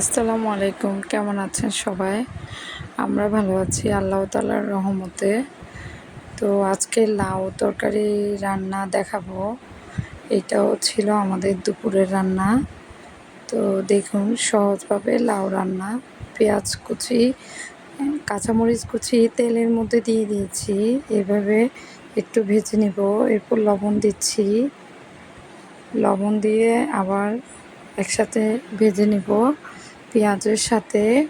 আসসালামু আলাইকুম, কেমন আছেন সবাই? আমরা ভালো আছি আল্লাহ তালার রহমতে। তো আজকে লাউ তরকারি রান্না দেখাবো। এটাও ছিল আমাদের দুপুরের রান্না। তো দেখুন, সহজভাবে লাউ রান্না। পেঁয়াজ কুচি, কাঁচামরিচ কুচি, তেলের মধ্যে দিয়ে দিয়েছি। এভাবে একটু ভেজে নিব। এরপর লবণ দিচ্ছি। লবণ দিয়ে আবার একসাথে ভেজে নিব। পেঁয়াজের সাথে।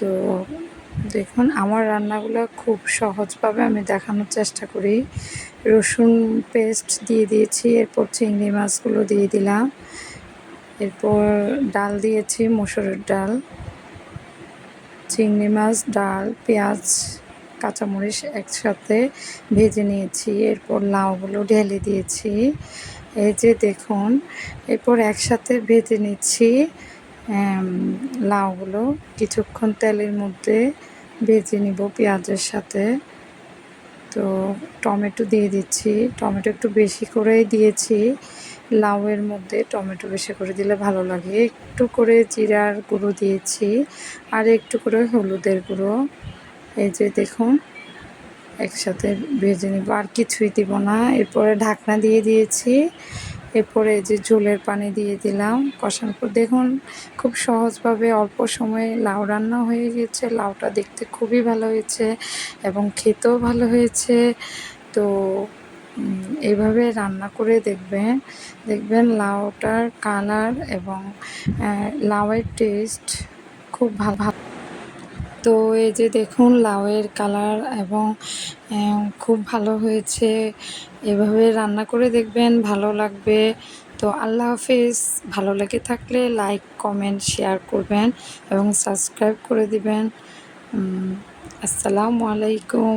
তো দেখুন, আমার রান্নাগুলো খুব সহজভাবে আমি দেখানোর চেষ্টা করি। রসুন পেস্ট দিয়ে দিয়েছি, এরপর চিংড়ি মাছগুলো দিয়ে দিলাম। এরপর ডাল দিয়েছি, মসুরের ডাল। চিংড়ি মাছ, ডাল, পেঁয়াজ, কাঁচামরিচ একসাথে ভেজে নিয়েছি। এরপর লাউগুলো ঢেলে দিয়েছি। এই যে দেখুন, এরপর একসাথে ভেজে নিচ্ছি। লাউগুলো কিছুক্ষণ তেলের মধ্যে ভেজে নিব পেঁয়াজের সাথে। তো টমেটো দিয়ে দিচ্ছি। টমেটো একটু বেশি করেই দিয়েছি। লাউয়ের মধ্যে টমেটো বেশি করে দিলে ভালো লাগে। একটু করে জিরার গুঁড়ো দিয়েছি আর একটু করে হলুদের গুঁড়ো। এই যে দেখুন, একসাথে ভেজে নিব। আর কিছুই দিব না। এরপরে ঢাকনা দিয়ে দিয়েছি। এরপরে যে ঝোলের পানি দিয়ে দিলাম কষানোর দেখুন খুব সহজভাবে অল্প সময়ে লাউ রান্না হয়ে গেছে। লাউটা দেখতে খুবই ভালো হয়েছে এবং খেতেও ভালো হয়েছে। তো এইভাবে রান্না করে দেখবেন দেখবেন লাউটার কালার এবং লাউয়ের টেস্ট খুব ভালো তো এই যে দেখুন, লাউয়ের কালার এবং খুব ভালো হয়েছে। এভাবে রান্না করে দেখবেন, ভালো লাগবে। তো আল্লাহ হাফিজ। ভালো লেগে থাকলে লাইক, কমেন্ট, শেয়ার করবেন এবং সাবস্ক্রাইব করে দিবেন। আসসালামু আলাইকুম।